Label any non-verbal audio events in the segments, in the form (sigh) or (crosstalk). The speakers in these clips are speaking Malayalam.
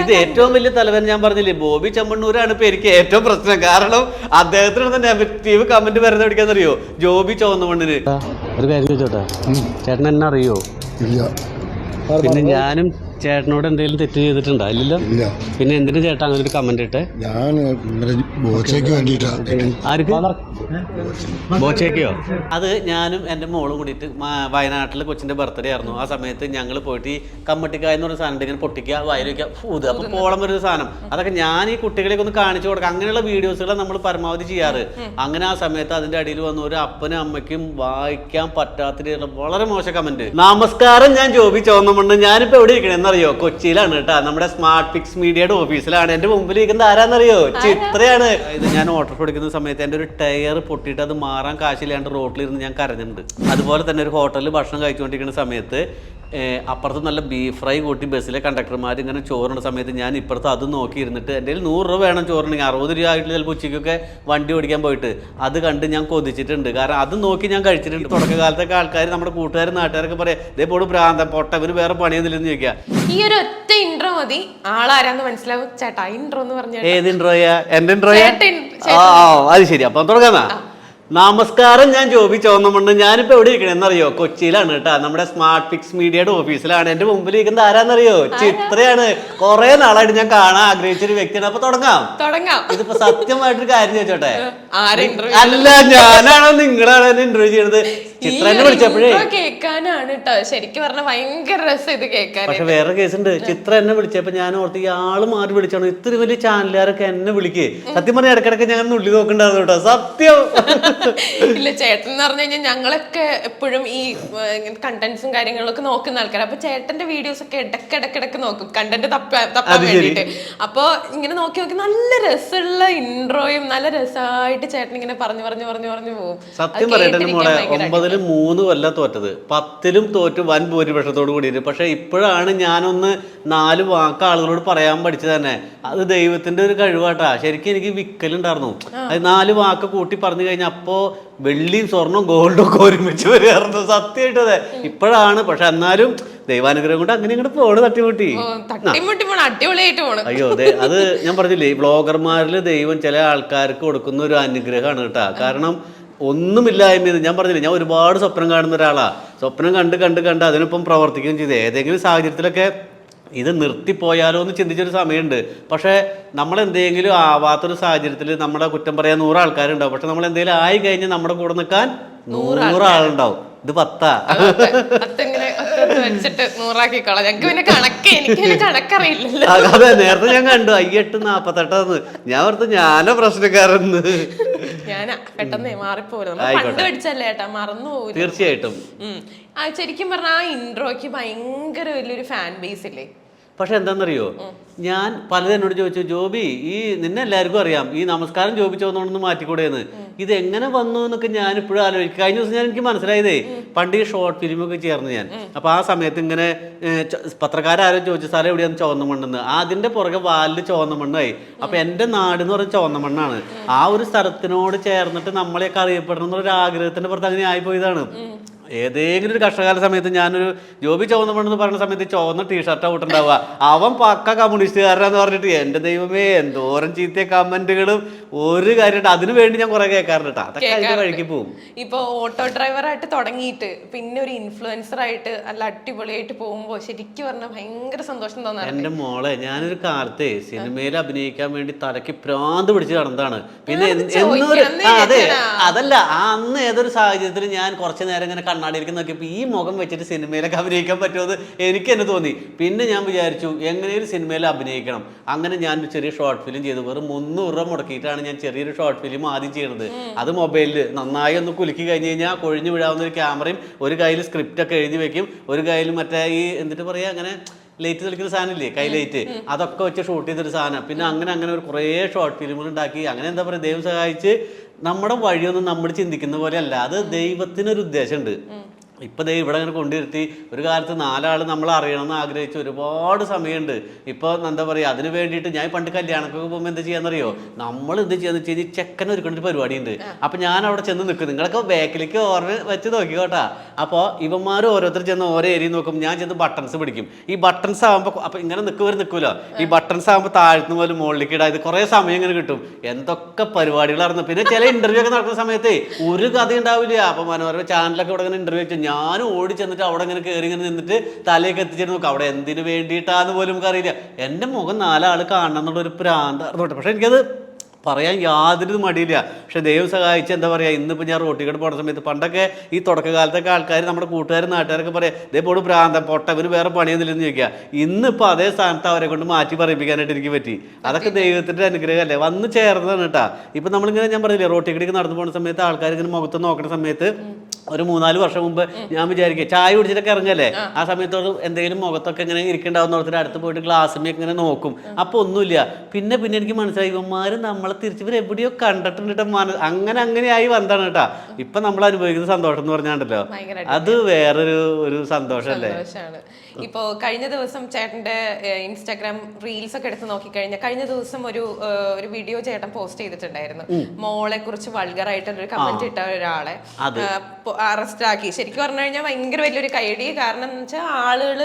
ഇത് ഏറ്റവും വലിയ തലവൻ ഞാൻ പറഞ്ഞില്ലേ ബോബി ചമ്മണ്ണൂരാണ് ഇപ്പൊ എനിക്ക് ഏറ്റവും പ്രശ്നം. കാരണം അദ്ദേഹത്തിന് നെഗറ്റീവ് കമന്റ് വരുന്ന എവിടേക്കാന്നറിയോ ജോബി ചുവന്ന മണ്ണിന് ഒരു കാര്യം ചോദിച്ചോട്ടെ? ചേട്ടൻ എന്നെ അറിയോ? ഇല്ല. പിന്നെ ഞാനും ചേട്ടനോട് എന്തെങ്കിലും തെറ്റ് ചെയ്തിട്ടുണ്ടോ? ഇല്ലല്ലോ? ഇല്ല. പിന്നെ എന്തിനു ചേട്ടാ അങ്ങനെ ഒരു കമന്റ് ഇട്ടെ? ഞാൻ ബോച്ചയ്ക്ക് ആർക്ക്? ബോച്ചേക്കയോ അത് ഞാനും എന്റെ മോളും കൂടിയിട്ട് വയനാട്ടിലെ വയനാട്ടിൽ കൊച്ചിന്റെ ബർത്ത്ഡേ ആയിരുന്നു. ആ സമയത്ത് ഞങ്ങൾ പോയിട്ട് ഈ കമ്മട്ടിക്കായ എന്ന് പറഞ്ഞ സാധനം. ഇങ്ങനെ പൊട്ടിക്കുക വയലിക്കുക ഫൂത് അപ്പോൾ പോളം വരുന്ന സാധനം. അതൊക്കെ ഞാൻ ഈ കുട്ടികളെയൊക്കെ ഒന്ന് കാണിച്ചു കൊടുക്കുക അങ്ങനെയുള്ള വീഡിയോസുകൾ നമ്മൾ പരമാവധി ചെയ്യാറ്. അങ്ങനെ ആ സമയത്ത് അതിന്റെ അടിയിൽ വന്ന ഒരു അപ്പനും അമ്മയ്ക്കും വായിക്കാൻ പറ്റാത്ത രീതിയിലുള്ള വളരെ മോശം കമന്റ് നമസ്കാരം ഞാൻ ജോബി ചോന്നമുണ്ട് ഞാനിപ്പോ എവിടെ ഇരിക്കണേ? എന്നറിയോ കൊച്ചിയിലാണ് കേട്ടോ. നമ്മുടെ സ്മാർട്ട് ഫിക്സ് മീഡിയയുടെ ഓഫീസിലാണ് എന്റെ മുമ്പിൽ ഇരിക്കുന്നത് ആരാന്നറിയോ ചിത്രയാണ്. ഇത് ഞാൻ ഓർഡർ കൊടുക്കുന്ന സമയത്ത് എന്റെ ഒരു ടയർ പൊട്ടിയിട്ട് അത് മാറാൻ കാശില്ലാണ്ട് റോട്ടിലിരുന്ന് ഞാൻ കരഞ്ഞിട്ടുണ്ട്. അതുപോലെ തന്നെ ഒരു ഹോട്ടലിൽ ഭക്ഷണം കഴിച്ചുകൊണ്ടിരിക്കുന്ന സമയത്ത് അപ്പുറത്ത് നല്ല ബീഫ് ഫ്രൈ കൂട്ടി ബസ്സിലെ കണ്ടക്ടർമാർ ഇങ്ങനെ ചോറുണ്ട സമയത്ത് ഞാൻ ഇപ്പുറത്ത് അത് നോക്കിയിരുന്നിട്ട് എന്റെ കയ്യിൽ നൂറ് രൂപ വേണം ചോറുണ്ടെങ്കിൽ അറുപത് രൂപ ആയിട്ട് ചിലപ്പോൾ ഉച്ചയ്ക്കൊക്കെ വണ്ടി ഓടിക്കാൻ പോയിട്ട്. അത് കണ്ട് ഞാൻ കൊതിച്ചിട്ടുണ്ട്. കാരണം അത് നോക്കി ഞാൻ കഴിച്ചിട്ടുണ്ട്. തുടക്കകാലത്തൊക്കെ ആൾക്കാർ നമ്മുടെ കൂട്ടുകാരും നാട്ടുകാരൊക്കെ പറയാം ഇതേ പോട് പൊട്ട പൊട്ടവന് വേറെ പണിയൊന്നുമില്ലെന്ന് ചോദിക്കാം. ഈ ഒരു ഒറ്റ ഇൻട്രോ മതി. ആളാരാന്ന് മനസ്സിലാവും. ചേട്ടാ ഇൻട്രോ എന്ന് പറഞ്ഞാൽ ഏത് ഇൻട്രോയാ എന്റെ ഇൻട്രോയാ അത് ശരി. അപ്പം തുടങ്ങാന്നാ നമസ്കാരം ഞാൻ ജോബി ചോന്നമുണ്ട് ഞാനിപ്പോ എവിടെ ഇരിക്കണേ എന്നറിയോ? കൊച്ചിയിലാണ് കേട്ടോ. നമ്മുടെ സ്മാർട്ട് ഫിക്സ് മീഡിയയുടെ ഓഫീസിലാണ്. എന്റെ മുമ്പിൽ ഇരിക്കുന്നത് ആരാന്നറിയോ ചിത്രയാണ്. കുറെ നാളായിട്ട് ഞാൻ കാണാൻ ആഗ്രഹിച്ചൊരു വ്യക്തിയാണ്. അപ്പൊ തുടങ്ങാം. തുടങ്ങാം. ഇതിപ്പോ സത്യമായിട്ടൊരു കാര്യം ചോദിച്ചോട്ടെ? അല്ല ഞാനാണോ നിങ്ങളാണോ ഇന്റർവ്യൂ ചെയ്യണത്? ചിത്രനെ വിളിച്ചപ്പോഴേ കേൾക്കാനാണ് കേട്ടോ ശരിക്കും പറഞ്ഞ ഭയങ്കര രസം ഇത് കേൾക്കാൻ. പക്ഷെ വേറെ കേസുണ്ട്. ചിത്ര എന്നെ വിളിച്ചപ്പോ ഞാൻ ഓർത്ത് ഇയാൾ മാറി വിളിച്ചാണ്. ഇത്ര വലിയ ചാനലുകാരൊക്കെ എന്നെ വിളിക്കേ. സത്യം പറഞ്ഞ ഇടക്കിടക്ക് ഞാൻ ഉള്ളി നോക്കണ്ടായിരുന്നു കേട്ടോ സത്യം. ഇല്ല ചേട്ടൻ എന്ന് പറഞ്ഞു കഴിഞ്ഞാൽ ഞങ്ങളൊക്കെ എപ്പോഴും ഈ കണ്ടന്റ്സും കാര്യങ്ങളൊക്കെ നോക്കുന്ന ആൾക്കാർ അപ്പൊ ചേട്ടന്റെ വീഡിയോസ് ഒക്കെ ഇടക്കിടക്കിടക്ക് നോക്കും. കണ്ടന്റ് തപ്പാൻ. വേണ്ടിട്ട് അപ്പൊ ഇങ്ങനെ നോക്കി നോക്കി നല്ല രസമുള്ള ഇൻട്രോയും നല്ല രസമായിട്ട് ചേട്ടൻ ഇങ്ങനെ പറഞ്ഞു പറഞ്ഞു പറഞ്ഞു പറഞ്ഞു പോകും സത്യം പറയട്ടെ മോളെ. ഭയങ്കര ഒമ്പതിൽ മൂന്ന് കൊല്ലം തോറ്റത്. പത്തിലും തോറ്റ് വൻ ഭൂരിപക്ഷത്തോട് കൂടിയിട്ട്. പക്ഷേ ഇപ്പോഴാണ് ഞാനൊന്ന് നാല് വാക്ക് ആളുകളോട് പറയാൻ പഠിച്ചത് തന്നെ. അത് ദൈവത്തിന്റെ ഒരു കഴിവാട്ടാ. ശരിക്കും എനിക്ക് വിക്കലുണ്ടായിരുന്നു. അത് നാല് വാക്ക് കൂട്ടി പറഞ്ഞു കഴിഞ്ഞാൽ അപ്പോ വെള്ളിയും സ്വർണവും ഗോൾഡും ഒക്കെ ഒരുമിച്ച് വരികയായിരുന്നു സത്യമായിട്ട് അതെ. ഇപ്പോഴാണ്. പക്ഷെ എന്നാലും ദൈവാനുഗ്രഹം കൊണ്ട് അങ്ങനെ ഇങ്ങോട്ട് പോണ് തട്ടിമുട്ടി. അടിപൊളിയായിട്ട് പോണം. അയ്യോ അതെ. അത് ഞാൻ പറഞ്ഞില്ലേ ഈ ബ്ലോഗർമാരിൽ ദൈവം ചില ആൾക്കാർക്ക് കൊടുക്കുന്ന ഒരു അനുഗ്രഹമാണ് കേട്ടാ. കാരണം ഒന്നുമില്ലായ്മ ഞാൻ പറഞ്ഞില്ല ഞാൻ ഒരുപാട് സ്വപ്നം കാണുന്ന ഒരാളാണ് സ്വപ്നം കണ്ട് കണ്ട് കണ്ട് അതിനൊപ്പം പ്രവർത്തിക്കുകയും ചെയ്ത്. ഏതെങ്കിലും സാഹചര്യത്തിലൊക്കെ ഇത് നിർത്തിപ്പോയാലോ എന്ന് ചിന്തിച്ചൊരു സമയമുണ്ട്. പക്ഷേ നമ്മൾ എന്തെങ്കിലും ആവാത്തൊരു സാഹചര്യത്തിൽ നമ്മുടെ കുറ്റം പറയാൻ നൂറ് ആൾക്കാരുണ്ടാവും. പക്ഷെ നമ്മൾ എന്തെങ്കിലും ആയി കഴിഞ്ഞാൽ നമ്മുടെ കൂടെ നിൽക്കാൻ നൂറാളുണ്ടാവും ഇത് പത്താ. അതെ. നേരത്തെ ഞാൻ കണ്ടു. അയ്യെട്ട് നാപ്പത്തെട്ടാന്ന്. ഞാൻ ഓർത്ത് ഞാനോ പ്രശ്നക്കാരെന്ന് പെട്ടെന്ന് മാറിപ്പോലും. പണ്ട് പഠിച്ചല്ലേ ഏട്ടാ? മറന്നു തീർച്ചയായിട്ടും. ശരിക്കും പറഞ്ഞാൽ ആ ഇൻട്രോയ്ക്ക് ഭയങ്കര വലിയൊരു ഫാൻ ബേസ് ഇല്ലേ? പക്ഷെ എന്താണെന്നറിയോ? ഞാൻ പലരും എന്നോട് ചോദിച്ചു ജോബി ഈ നിന്നെ എല്ലാവർക്കും അറിയാം. ഈ നമസ്കാരം ജോബി വന്നോണ്ടൊന്ന് മാറ്റിക്കൂടെയെന്ന് ഇത് എങ്ങനെ വന്നു എന്നൊക്കെ ഞാൻ ഇപ്പോഴും ആലോചിക്കും. കഴിഞ്ഞ ദിവസം ഞാൻ എനിക്ക് മനസ്സിലായതേ പണ്ട് ഈ ഷോർട്ട് ഫിലിമൊക്കെ ചേർന്ന് ഞാൻ. അപ്പൊ ആ സമയത്ത് ഇങ്ങനെ പത്രക്കാരും ചോദിച്ച സ്ഥലം എവിടെയാണ് ചുവന്ന മണ്ണെന്ന് അതിന്റെ പുറകെ വാലിൽ ചുവന്ന മണ്ണായി അപ്പൊ എന്റെ നാട് എന്ന് പറഞ്ഞ ചുവന്ന മണ്ണാണ് ആ ഒരു സ്ഥലത്തിനോട് ചേർന്നിട്ട് നമ്മളെയൊക്കെ അറിയപ്പെടണം എന്നൊരു ആഗ്രഹത്തിന്റെ പുറത്ത് അങ്ങനെ ആയിപ്പോയതാണ്. ഏതെങ്കിലും ഒരു കഷ്ടകാല സമയത്ത് ഞാനൊരു ജോബി ചുവന്ന മണ്ണെന്ന് പറയുന്ന സമയത്ത് ചുവന്ന ടീഷർട്ട് ഔട്ടുണ്ടാവുക അവൻ പക്ക കമ്മ്യൂണിസ്റ്റുകാരനാന്ന് പറഞ്ഞിട്ട് എന്റെ ദൈവമേ എന്തോരം ചീത്ത കമന്റുകളും ഒരു കാര്യമായിട്ട് അതിനു വേണ്ടി ഞാൻ കുറെ കേൾക്കാറുണ്ട് കേട്ടോ അതൊക്കെ അതിന്റെ വഴിക്ക് പോകും ഇപ്പൊ ഓട്ടോ ഡ്രൈവറായിട്ട് തുടങ്ങിയിട്ട് പിന്നെ ഒരു ഇൻഫ്ലുവൻസർ ആയിട്ട് നല്ല അടിപൊളിയായിട്ട് പോകുമ്പോ ശരിക്കും പറഞ്ഞാൽ ഭയങ്കര സന്തോഷം തോന്നാറ് എന്റെ മോളെ ഞാനൊരു കാലത്തെ സിനിമയിൽ അഭിനയിക്കാൻ വേണ്ടി തലയ്ക്ക് പ്രാന്ത് പിടിച്ച് നടന്നതാണ്. പിന്നെ എന്നൊരു അതെ. അതല്ല ആ അന്ന് ഏതൊരു സാഹചര്യത്തിൽ ഞാൻ കുറച്ച് നേരം ഇങ്ങനെ കണ്ണാടിയിരിക്കുന്ന നോക്കിയപ്പോൾ ഈ മുഖം വെച്ചിട്ട് സിനിമയിലൊക്കെ അഭിനയിക്കാൻ പറ്റുമെന്ന് എനിക്ക് തന്നെ തോന്നി. പിന്നെ ഞാൻ വിചാരിച്ചു എങ്ങനെയൊരു സിനിമയിൽ അഭിനയിക്കണം. അങ്ങനെ ഞാൻ ഒരു ചെറിയ ഷോർട്ട് ഫിലിം ചെയ്തു വെറും മുന്നൂറ് രൂപ മുടക്കിയിട്ടാണ് ഞാൻ ചെറിയൊരു ഷോർട്ട് ഫിലിം ആദ്യം ചെയ്യണത്. അത് മൊബൈലിൽ നന്നായി ഒന്ന് കുലുക്കി കഴിഞ്ഞ് കഴിഞ്ഞാൽ കൊഴിഞ്ഞു വിടാവുന്ന ഒരു ക്യാമറയും ഒരു കയ്യിൽ സ്ക്രിപ്റ്റ് ഒക്കെ എഴുതി വെക്കും. ഒരു കയ്യിൽ മറ്റേ ഈ എന്നിട്ട് പറയാ അങ്ങനെ ലൈറ്റ് തെളിക്കുന്ന സാധനമില്ലേ? കൈ ലൈറ്റ് അതൊക്കെ വെച്ച് ഷൂട്ട് ചെയ്തൊരു സാധനം. പിന്നെ അങ്ങനെ അങ്ങനെ ഒരു കുറേ ഷോർട്ട് ഫിലിമുകൾ ഉണ്ടാക്കി. അങ്ങനെ എന്താ പറയുക ദൈവം സഹായിച്ച് നമ്മുടെ വഴിയൊന്നും നമ്മൾ ചിന്തിക്കുന്ന പോലെ അല്ല. അത് ദൈവത്തിനൊരു ഉദ്ദേശമുണ്ട് ഇപ്പൊ ദേ ഇവിടെ അങ്ങനെ കൊണ്ടിരുത്തി ഒരു കാലത്ത് നാലാൾ നമ്മൾ അറിയണമെന്ന് ആഗ്രഹിച്ച് ഒരുപാട് സമയമുണ്ട്. ഇപ്പോൾ എന്താ പറയുക അതിന് വേണ്ടിയിട്ട് ഞാൻ പണ്ട് കല്യാണക്കൊക്കെ പോകുമ്പോൾ എന്താ ചെയ്യാന്നറിയോ? നമ്മൾ എന്ത് ചെയ്യാന്ന് വെച്ച് കഴിഞ്ഞാൽ ചെക്കൻ ഒരുക്കേണ്ട ഒരു പരിപാടിയുണ്ട് അപ്പം ഞാൻ അവിടെ ചെന്ന് നിൽക്കും. നിങ്ങളൊക്കെ ബാക്കിലേക്ക് ഓർമ്മ വെച്ച് നോക്കിക്കോട്ടാ അപ്പോൾ ഇവന്മാർ ഓരോരുത്തർ ചെന്ന് ഓരോ ഏരിയ നോക്കും ഞാൻ ചെന്ന് ബട്ടൺസ് പിടിക്കും. ഈ ബട്ടൺസ് ആകുമ്പോൾ അപ്പോൾ ഇങ്ങനെ നിൽക്കുവർ നിൽക്കുമല്ലോ ഈ ബട്ടൺസ് ആകുമ്പോൾ താഴ്ത്തുന്ന പോലെ മുകളിലേക്ക് ഇടാ. ഇത് കുറേ സമയം ഇങ്ങനെ കിട്ടും. എന്തൊക്കെ പരിപാടികളായിരുന്നു പിന്നെ ചില ഇന്റർവ്യൂ ഒക്കെ നടക്കുന്ന സമയത്ത് ഒരു കഥ ഉണ്ടാവില്ല അപ്പോൾ മനോരമ ചാനലൊക്കെ ഇവിടെ ഇങ്ങനെ ഇന്റർവ്യൂ വെച്ചു ഞാനും ഓടി ചെന്നിട്ട് അവിടെ ഇങ്ങനെ കയറി ഇങ്ങനെ നിന്നിട്ട് തലയൊക്കെ എത്തിച്ചിട്ട് നോക്കാം. അവിടെ എന്തിനു വേണ്ടിയിട്ടാന്ന് പോലും നമുക്കറിയില്ല. എന്റെ മുഖം നാലാൾ കാണണം എന്നുള്ള ഒരു പ്രാന്തായിരുന്നു പക്ഷെ എനിക്കത് പറയാൻ യാതൊരു മടിയില്ല. പക്ഷെ ദൈവം സഹായിച്ച് എന്താ പറയുക ഇന്നിപ്പോൾ ഞാൻ റോട്ടിക്കട്ട് പോണ സമയത്ത് പണ്ടൊക്കെ ഈ തുടക്കകാലത്തൊക്കെ ആൾക്കാർ നമ്മുടെ കൂട്ടുകാരും നാട്ടുകാരൊക്കെ പറയാം ഇതേ പോട് പ്രാന്തം പൊട്ടവന് വേറെ പണിയൊന്നുമില്ലെന്ന് ചോദിക്കുക ഇന്നിപ്പോൾ അതേ സ്ഥാനത്ത് അവരെ കൊണ്ട് മാറ്റി പറയിപ്പിക്കാനായിട്ട് എനിക്ക് പറ്റി. അതൊക്കെ ദൈവത്തിന്റെ അനുഗ്രഹമല്ലേ? വന്ന് ചേർന്നതാണ് കേട്ടാ. ഇപ്പം നമ്മളിങ്ങനെ ഞാൻ പറഞ്ഞില്ലേ റോട്ടിക്കടിക്ക് നടന്നു പോകുന്ന സമയത്ത് ആൾക്കാർ ഇങ്ങനെ മുഖത്ത് നോക്കുന്ന സമയത്ത് ഒരു മൂന്നാൽ വർഷം മുമ്പ് ഞാൻ വിചാരിക്കുക ചായ കുടിച്ചിട്ടൊക്കെ ഇറങ്ങല്ലേ? ആ. സമയത്തോട് എന്തെങ്കിലും മുഖത്തൊക്കെ ഇങ്ങനെ ഇരിക്കണ്ടാവുന്ന ഓർത്തിട്ട് അടുത്ത് പോയിട്ട് ഗ്ലാസ്സിലേക്ക് ഇങ്ങനെ നോക്കും. അപ്പൊ ഒന്നുമില്ല. പിന്നെ പിന്നെ എനിക്ക് മനസ്സിലായി ഇവന്മാര് നമ്മളെ തിരിച്ച് ഇവർ എവിടെയോ കണ്ടിട്ടുണ്ട് കേട്ടോ മന അങ്ങനെ അങ്ങനെയായി വന്നതാണ് കേട്ടാ ഇപ്പൊ നമ്മൾ അനുഭവിക്കുന്ന സന്തോഷം എന്ന് പറഞ്ഞാണ്ടല്ലോ. അത് വേറൊരു ഒരു സന്തോഷാണ്. ഇപ്പോ കഴിഞ്ഞ ദിവസം ചേട്ടന്റെ ഇൻസ്റ്റാഗ്രാം റീൽസ് ഒക്കെ എടുത്ത് നോക്കിക്കഴിഞ്ഞാൽ കഴിഞ്ഞ ദിവസം ഒരു ഒരു വീഡിയോ ചേട്ടൻ പോസ്റ്റ് ചെയ്തിട്ടുണ്ടായിരുന്നു. മോളെ കുറിച്ച് വൾഗർ ആയിട്ട് ഒരു കമന്റ് ഇട്ട ഒരാളെ അറസ്റ്റ് ആക്കി. ശരിക്കും പറഞ്ഞു കഴിഞ്ഞാൽ ഭയങ്കര വലിയൊരു കൈയടി കാരണം എന്ന് വെച്ചാൽ ആളുകൾ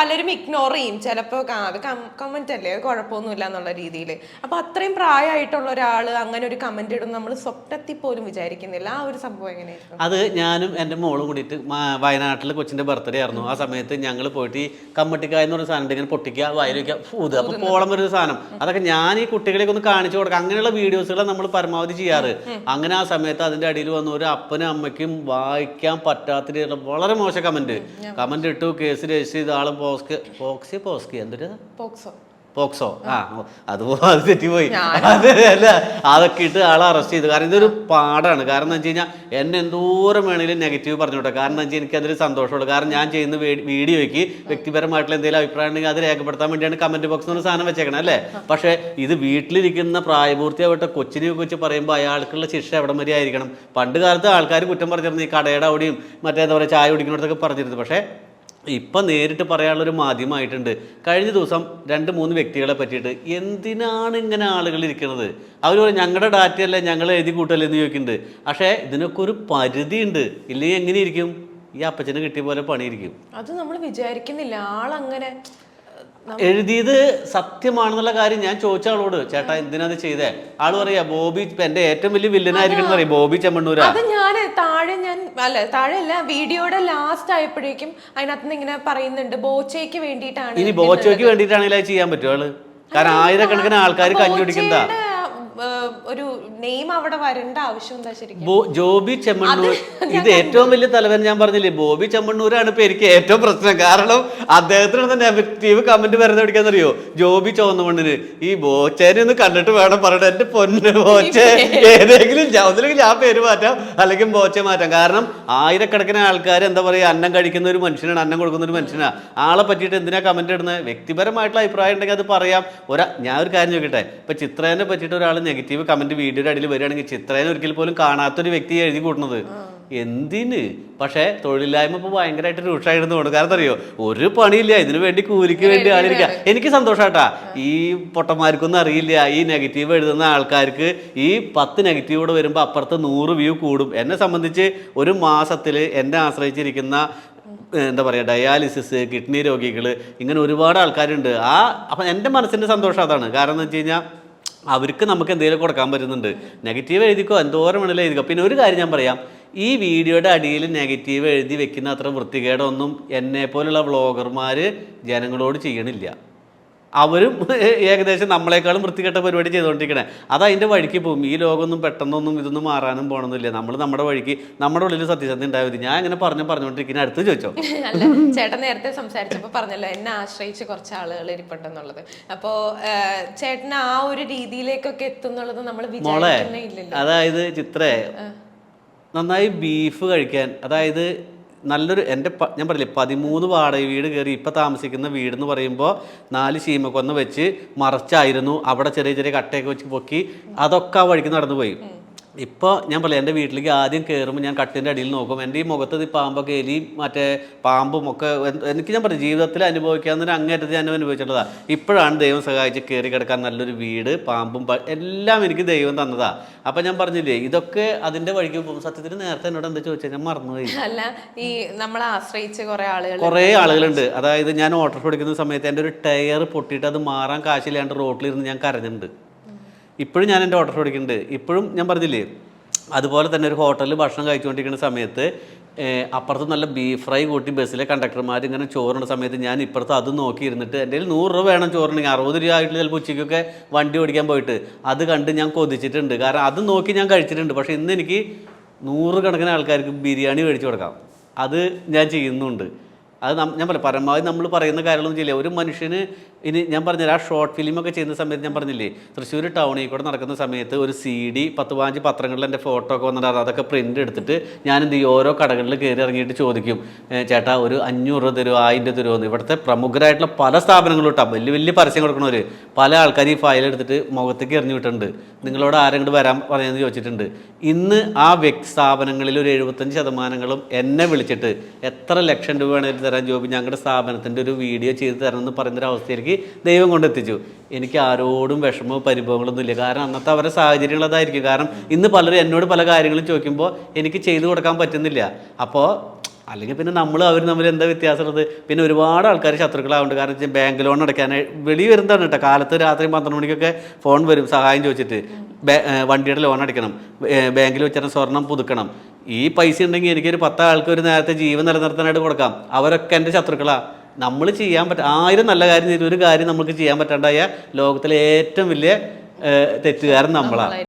പലരും ഇഗ്നോർ ചെയ്യും. ചിലപ്പോൾ അത് കമന്റ് അല്ലേ? കുഴപ്പമൊന്നുമില്ല എന്നുള്ള രീതിയിൽ അപ്പൊ അത്രയും പ്രായമായിട്ടുള്ള ഒരാൾ അങ്ങനെ ഒരു കമന്റ് ഇടും നമ്മൾ സ്വപ്നത്തിൽ പോലും വിചാരിക്കുന്നില്ല. ആ ഒരു സംഭവം എങ്ങനെയായിരുന്നു? അത് ഞാനും എന്റെ മോളും കൂടിയിട്ട് വയനാട്ടിൽ കൊച്ചിന്റെ ബർത്ത്ഡേ ആയിരുന്നു. ആ സമയത്ത് ഞങ്ങൾ പോയിട്ട് ഈ കമ്മട്ടിക്കായ എന്ന് പറഞ്ഞ സാധനം ഇങ്ങനെ പൊട്ടിക്കുക വയലിക്കുക ഫൂത് അപ്പോൾ പോളം ഒരു സാധനം. അതൊക്കെ ഞാൻ ഈ കുട്ടികളെയൊക്കെ ഒന്ന് കാണിച്ചു കൊടുക്കുക. അങ്ങനെയുള്ള വീഡിയോസുകൾ നമ്മൾ പരമാവധി ചെയ്യാറ്. അങ്ങനെ ആ സമയത്ത് അതിന്റെ അടിയിൽ വന്ന ഒരു അപ്പനും അമ്മയ്ക്കും വായിക്കാൻ പറ്റാത്ത വളരെ മോശം കമന്റ് കമന്റ് ഇട്ടു കേസ് രജിസ്റ്റർ ചെയ്ത ആളും പോസ്ക് പോക്സി പോസ്കി എന്തൊരു പോക്സോ. പോക്സോ. ആ. അതുപോലെ അത് തെറ്റിപ്പോയി. അത് അല്ല അതൊക്കെ ഇട്ട് ആളെ അറസ്റ്റ് ചെയ്തു. കാരണം ഇതൊരു പാടാണ്. കാരണം എന്താ വെച്ച് കഴിഞ്ഞാൽ എന്നെ എന്തോരം വേണമെങ്കിലും നെഗറ്റീവ് പറഞ്ഞോട്ടെ കാരണം എന്താ വെച്ചാൽ എനിക്ക് അതിൽ സന്തോഷമുള്ളൂ. കാരണം ഞാൻ ചെയ്യുന്ന വീഡിയോയ്ക്ക് വ്യക്തിപരമായിട്ടുള്ള എന്തെങ്കിലും അഭിപ്രായം ഉണ്ടെങ്കിൽ അത് രേഖപ്പെടുത്താൻ വേണ്ടിയാണ് കമന്റ് ബോക്സ് എന്ന് സാധനം വെച്ചേക്കണം അല്ലേ? പക്ഷേ ഇത് വീട്ടിലിരിക്കുന്ന പ്രായപൂർത്തിയാവട്ടെ കൊച്ചിനെ വെച്ച് പറയുമ്പോൾ അയാൾക്കുള്ള ശിക്ഷ എവിടെ വരെ ആയിരിക്കണം? പണ്ട് കാലത്ത് ആൾക്കാർ കുറ്റം പറഞ്ഞിരുന്നു ഈ കടയുടെ അവിടെയും മറ്റേതാ പറയുക ചായ കുടിക്കുന്നിടത്തൊക്കെ പറഞ്ഞിരുന്നു. പക്ഷേ ഇപ്പം നേരിട്ട് പറയാനുള്ളൊരു മാധ്യമമായിട്ടുണ്ട്. കഴിഞ്ഞ ദിവസം രണ്ട് മൂന്ന് വ്യക്തികളെ പറ്റിയിട്ട് എന്തിനാണ് ഇങ്ങനെ ആളുകൾ ഇരിക്കുന്നത്? അവർ പറയും ഞങ്ങളുടെ ഡാറ്റയല്ലേ ഞങ്ങൾ എഴുതി കൂട്ടല്ലേ എന്ന് ചോദിക്കുന്നുണ്ട്. പക്ഷേ ഇതിനൊക്കെ ഒരു പരിധിയുണ്ട്. ഇല്ലെങ്കിൽ എങ്ങനെയിരിക്കും ഈ അപ്പച്ചന് കിട്ടിയ പോലെ പണിയിരിക്കും. അത് നമ്മൾ വിചാരിക്കുന്നില്ല. ആളങ്ങനെ എഴുതിയത് സത്യമാണെന്നുള്ള കാര്യം ഞാൻ ചോദിച്ച ആളോട് ചേട്ടാ എന്തിനാ അത് ചെയ്തേ? ആൾ പറയാ ബോബി എന്റെ ഏറ്റവും വലിയ വില്ലനായിരിക്കണം എന്ന് പറയും ബോബി ചെമ്മണ്ണൂരാ. അത് ഞാൻ താഴെ ഞാൻ അല്ല താഴെ അല്ല വീഡിയോയുടെ ലാസ്റ്റ് ആയപ്പോഴേക്കും അതിനകത്ത് നിന്ന് ഇങ്ങനെ പറയുന്നുണ്ട് ബോച്ചയ്ക്ക് വേണ്ടിയിട്ടാണ് ഇനി ബോച്ചോയ്ക്ക് വേണ്ടിയിട്ടാണെങ്കിൽ അത് ചെയ്യാൻ പറ്റുമോ ആൾ? കാരണം ആയിരക്കണക്കിന് ആൾക്കാർ കഞ്ഞി കുടിക്കുന്നതാ. ഒരു നെയിം അവിടെ വരേണ്ട ആവശ്യം എന്താ ശരിക്കും? ജോബി ചെമ്മണ്ണൂർ. ഇത് ഏറ്റവും വലിയ തലവൻ ഞാൻ പറഞ്ഞില്ലേ? ബോബി ചെമ്മണ്ണൂരാണ് ഇപ്പൊ എനിക്ക് ഏറ്റവും പ്രശ്നം. കാരണം അദ്ദേഹത്തിന് നെഗറ്റീവ് കമന്റ് വരുന്നത് എവിടേക്കാന്നറിയോ ജോബി ചോന്നമണ്ണിന് ഈ ബോച്ചേനെ ഒന്ന് കണ്ടിട്ട് വേണം പറയണം. എന്റെ പൊന്ന് ബോച്ചേ. ഏതെങ്കിലും ഒന്നില്ലെങ്കിൽ ഞാൻ പേര് മാറ്റാം. അല്ലെങ്കിൽ ബോച്ചെ മാറ്റാം. കാരണം ആയിരക്കണക്കിന് ആൾക്കാർ എന്താ പറയുക അന്നം കഴിക്കുന്ന ഒരു മനുഷ്യനാണ് അന്നം കൊടുക്കുന്ന ഒരു മനുഷ്യനാണ് ആളെ പറ്റിയിട്ട് എന്തിനാ കമന്റ് ഇടുന്നത്? വ്യക്തിപരമായിട്ടുള്ള അഭിപ്രായം ഉണ്ടെങ്കിൽ അത് പറയാം. ഒരാ ഞാൻ ഒരു കാര്യം ചോദിക്കട്ടെ? ഇപ്പൊ ചിത്രേനെ പറ്റിയിട്ട് ഒരാൾ നെഗറ്റീവ് കമന്റ് വീഡിയോയുടെ അടിയിൽ വരികയാണെങ്കിൽ ചിത്രേനെ ഒരിക്കൽ പോലും കാണാത്തൊരു വ്യക്തി എഴുതി കൂട്ടുന്നത്. എന്തിന്? പക്ഷേ തൊഴിലില്ലായ്മ ഇപ്പോൾ ഭയങ്കരമായിട്ട് രൂക്ഷമായിരുന്നു കൊണ്ട്. കാരണം അറിയോ ഒരു പണിയില്ല. ഇതിനു വേണ്ടി കൂലിക്ക് വേണ്ടി ആളിരിക്കുക എനിക്ക് സന്തോഷാട്ടാ. ഈ പൊട്ടന്മാർക്കൊന്നും അറിയില്ല. ഈ നെഗറ്റീവ് എഴുതുന്ന ആൾക്കാർക്ക് ഈ പത്ത് നെഗറ്റീവ് കൂടെ വരുമ്പോൾ അപ്പുറത്ത് നൂറ് വ്യൂ കൂടും. എന്നെ സംബന്ധിച്ച് ഒരു മാസത്തിൽ എന്നെ ആശ്രയിച്ചിരിക്കുന്ന എന്താ പറയുക ഡയാലിസിസ് കിഡ്നി രോഗികൾ ഇങ്ങനെ ഒരുപാട് ആൾക്കാരുണ്ട്. ആ അപ്പം എന്റെ മനസ്സിന്റെ സന്തോഷം അതാണ്. കാരണം എന്ന് വെച്ച് കഴിഞ്ഞാൽ അവർക്ക് നമുക്ക് എന്തെങ്കിലും കൊടുക്കാൻ പറ്റുന്നുണ്ട്. നെഗറ്റീവ് എഴുതിക്കോ എന്തോരം വേണമെങ്കിലും എഴുതിക്കോ. പിന്നെ ഒരു കാര്യം ഞാൻ പറയാം. ഈ വീഡിയോയുടെ അടിയിൽ നെഗറ്റീവ് എഴുതി വെക്കുന്ന അത്ര വൃത്തികേടൊന്നും എന്നെ പോലുള്ള വ്ളോഗർമാർ ജനങ്ങളോട് ചെയ്യണില്ല. അവരും (laughs) ഏകദേശം നമ്മളെക്കാളും വൃത്തികെട്ട പരിപാടി ചെയ്തുകൊണ്ടിരിക്കണേ. അത് അതിന്റെ വഴിക്ക് പോകും. ഈ ലോകമൊന്നും പെട്ടെന്നൊന്നും ഇതൊന്നും മാറാനും പോകണമെന്നില്ല നമ്മൾ നമ്മുടെ വഴിക്ക് നമ്മുടെ ഉള്ളിൽ സത്യസന്ധത ഉണ്ടായത് ഞാൻ ഇങ്ങനെ പറഞ്ഞു പറഞ്ഞുകൊണ്ടിരിക്കുന്ന അടുത്ത് ചോദിച്ചോ? (laughs) അല്ല ചേട്ടൻ നേരത്തെ സംസാരിച്ചപ്പോൾ പറഞ്ഞല്ലോ എന്നെ ആശ്രയിച്ച് കുറച്ച് ആളുകൾ ഇരിപ്പുണ്ടെന്നുള്ളത്. അപ്പോ ചേട്ടൻ ആ ഒരു രീതിയിലേക്കൊക്കെ എത്തുന്നുള്ളത് നമ്മൾ മോളെ വിചാരിക്കുന്നേ ഇല്ലല്ലോ. അതായത് ചിത്രേ നന്നായി ബീഫ് കഴിക്കാൻ അതായത് നല്ലൊരു എന്റെ ഞാൻ പറയില്ലേ പതിമൂന്ന് വാടക വീട് കയറി ഇപ്പം താമസിക്കുന്ന വീട് എന്ന് പറയുമ്പോൾ നാല് ശീമക്കൊന്ന് വെച്ച് മറച്ചായിരുന്നു. അവിടെ ചെറിയ ചെറിയ കട്ടയൊക്കെ വെച്ച് പൊക്കി അതൊക്കെ ആ വഴിക്ക് നടന്നു പോയി. ഇപ്പോൾ ഞാൻ പറയാം എന്റെ വീട്ടിലേക്ക് ആദ്യം കയറുമ്പോൾ ഞാൻ കട്ടിന്റെ അടിയിൽ നോക്കും. എന്റെ ഈ മുഖത്ത് ഈ പാമ്പൊക്കെ എലിയും മറ്റേ പാമ്പും ഒക്കെ എനിക്ക് ഞാൻ പറഞ്ഞു ജീവിതത്തിൽ അനുഭവിക്കാവുന്ന അങ്ങേറ്റത്തിൽ ഞാൻ അനുഭവിച്ചിട്ടുള്ളതാണ് ഇപ്പോഴാണ് ദൈവം സഹായിച്ച് കയറി കിടക്കാൻ നല്ലൊരു വീട് പാമ്പും എല്ലാം എനിക്ക് ദൈവം തന്നതാ. അപ്പം ഞാൻ പറഞ്ഞില്ലേ ഇതൊക്കെ അതിന്റെ വഴിക്ക് പോകും. സത്യത്തിൽ നേരത്തെ എന്നോട് എന്താ ചോദിച്ചാൽ ഞാൻ മറന്നുപോയി. അല്ല ഈ നമ്മളെ ആശ്രയിച്ച് കുറേ ആളുകൾ കുറേ ആളുകളുണ്ട്. അതായത് ഞാൻ ഓട്ടോ എടുക്കുന്ന സമയത്ത് എന്റെ ഒരു ടയർ പൊട്ടിയിട്ട് അത് മാറാൻ കാശില്ലാണ്ട് റോട്ടിലിരുന്ന് ഞാൻ കരഞ്ഞിട്ടുണ്ട്. ഇപ്പോഴും ഞാൻ എന്റെ ഓർഡർ ഓടിക്കുന്നുണ്ട് ഇപ്പോഴും ഞാൻ പറഞ്ഞില്ലേ അതുപോലെ തന്നെ ഒരു ഹോട്ടലിൽ ഭക്ഷണം കഴിച്ചുകൊണ്ടിരിക്കുന്ന സമയത്ത് അപ്പുറത്ത് നല്ല ബീഫ് ഫ്രൈ കൂട്ടി ബസ്സിലെ കണ്ടക്ടർമാർ ഇങ്ങനെ ചോറുണ്ട സമയത്ത് ഞാൻ ഇപ്പുറത്ത് അത് നോക്കി ഇരുന്നിട്ട് എന്റെ കയ്യിൽ നൂറ് രൂപ വേണം ചോറുണ്ടെങ്കിൽ അറുപത് രൂപ ആയിട്ട് ചിലപ്പോൾ ഉച്ചയ്ക്കൊക്കെ വണ്ടി ഓടിക്കാൻ പോയിട്ട്. അത് കണ്ട് ഞാൻ കൊതിച്ചിട്ടുണ്ട്. കാരണം അത് നോക്കി ഞാൻ കഴിച്ചിട്ടുണ്ട്. പക്ഷേ ഇന്ന് എനിക്ക് നൂറുകണക്കിന് ആൾക്കാർക്ക് ബിരിയാണി മേടിച്ചു കൊടുക്കാം. അത് ഞാൻ ചെയ്യുന്നുണ്ട്. അത് ഞാൻ പറയാം പരമാവധി നമ്മൾ പറയുന്ന കാര്യങ്ങളൊന്നും ചെയ്യില്ല. ഒരു മനുഷ്യന് ഇനി ഞാൻ പറഞ്ഞില്ല ആ ഷോർട്ട് ഫിലിമൊക്കെ ചെയ്യുന്ന സമയത്ത് ഞാൻ പറഞ്ഞില്ലേ തൃശ്ശൂർ ടൗണിൽ കൂടെ നടക്കുന്ന സമയത്ത് ഒരു സി ഡി പത്ത് പതിനഞ്ച് പത്രങ്ങളിൽ എന്റെ ഫോട്ടോ ഒക്കെ വന്നിട്ട് അതൊക്കെ പ്രിന്റ് എടുത്തിട്ട് ഞാൻ എന്ത് ചെയ്യും ഓരോ കടകളിൽ കയറി ഇറങ്ങിയിട്ട് ചോദിക്കും ചേട്ടാ ഒരു അഞ്ഞൂറ് രൂപ തരുമോ ആയിരം രൂപ തരുമോ എന്ന്. ഇവിടുത്തെ പ്രമുഖരായിട്ടുള്ള പല സ്ഥാപനങ്ങളും ഇട്ടാ വലിയ വലിയ പരസ്യം കൊടുക്കണവർ പല ആൾക്കാർ ഈ ഫയൽ എടുത്തിട്ട് മുഖത്തേക്ക് എറിഞ്ഞു വിട്ടിട്ടുണ്ട്. നിങ്ങളോട് ആരെങ്കിലും വരാൻ പറയുന്നത് ചോദിച്ചിട്ടുണ്ട്. ഇന്ന് ആ വ്യക്തി സ്ഥാപനങ്ങളിൽ ഒരു എഴുപത്തഞ്ച് ശതമാനങ്ങളും എന്നെ വിളിച്ചിട്ട് എത്ര ലക്ഷം രൂപ വേണമെങ്കിലും തരാൻ ജോബി ഞങ്ങളുടെ സ്ഥാപനത്തിന്റെ ഒരു വീഡിയോ ചെയ്ത് തരണം എന്ന് പറയുന്നൊരു അവസ്ഥയിലേക്ക് ദൈവം കൊണ്ടെത്തിച്ചു. എനിക്ക് ആരോടും വിഷമവും പരിഭവങ്ങളൊന്നും ഇല്ല. കാരണം അന്നത്തെ അവരുടെ സാഹചര്യങ്ങൾ അതായിരിക്കും. കാരണം ഇന്ന് പലരും എന്നോട് പല കാര്യങ്ങളും ചോദിക്കുമ്പോൾ എനിക്ക് ചെയ്തു കൊടുക്കാൻ പറ്റുന്നില്ല. അപ്പോൾ അല്ലെങ്കിൽ പിന്നെ നമ്മൾ അവർ തമ്മിൽ എന്താ വ്യത്യാസമുള്ളത്? പിന്നെ ഒരുപാട് ആൾക്കാർ ശത്രുക്കളാവുണ്ട് കാരണം വെച്ചാൽ ബാങ്ക് ലോൺ അടയ്ക്കാനായി വെളി വരുന്നതാണ് കേട്ടോ. കാലത്ത് രാത്രി പന്ത്രണ്ട് മണിക്കൊക്കെ ഫോൺ വരും സഹായം ചോദിച്ചിട്ട്. വണ്ടിയുടെ ലോൺ അടയ്ക്കണം. ബാങ്കിൽ വെച്ചിട്ട് സ്വർണം പുതുക്കണം. ഈ പൈസ ഉണ്ടെങ്കിൽ എനിക്കൊരു പത്ത് ആൾക്ക് ഒരു നേരത്തെ ജീവൻ നിലനിർത്താനായിട്ട് കൊടുക്കാം. അവരൊക്കെ എന്റെ ശത്രുക്കളാണ് നമ്മൾ ചെയ്യാൻ പറ്റ ആയിരം നല്ല കാര്യം ചെയ്ത് ഒരു കാര്യം നമുക്ക് ചെയ്യാൻ പറ്റാണ്ടായ ലോകത്തിലെ ഏറ്റവും വലിയ തെറ്റുകാരൻ നമ്മളാണ്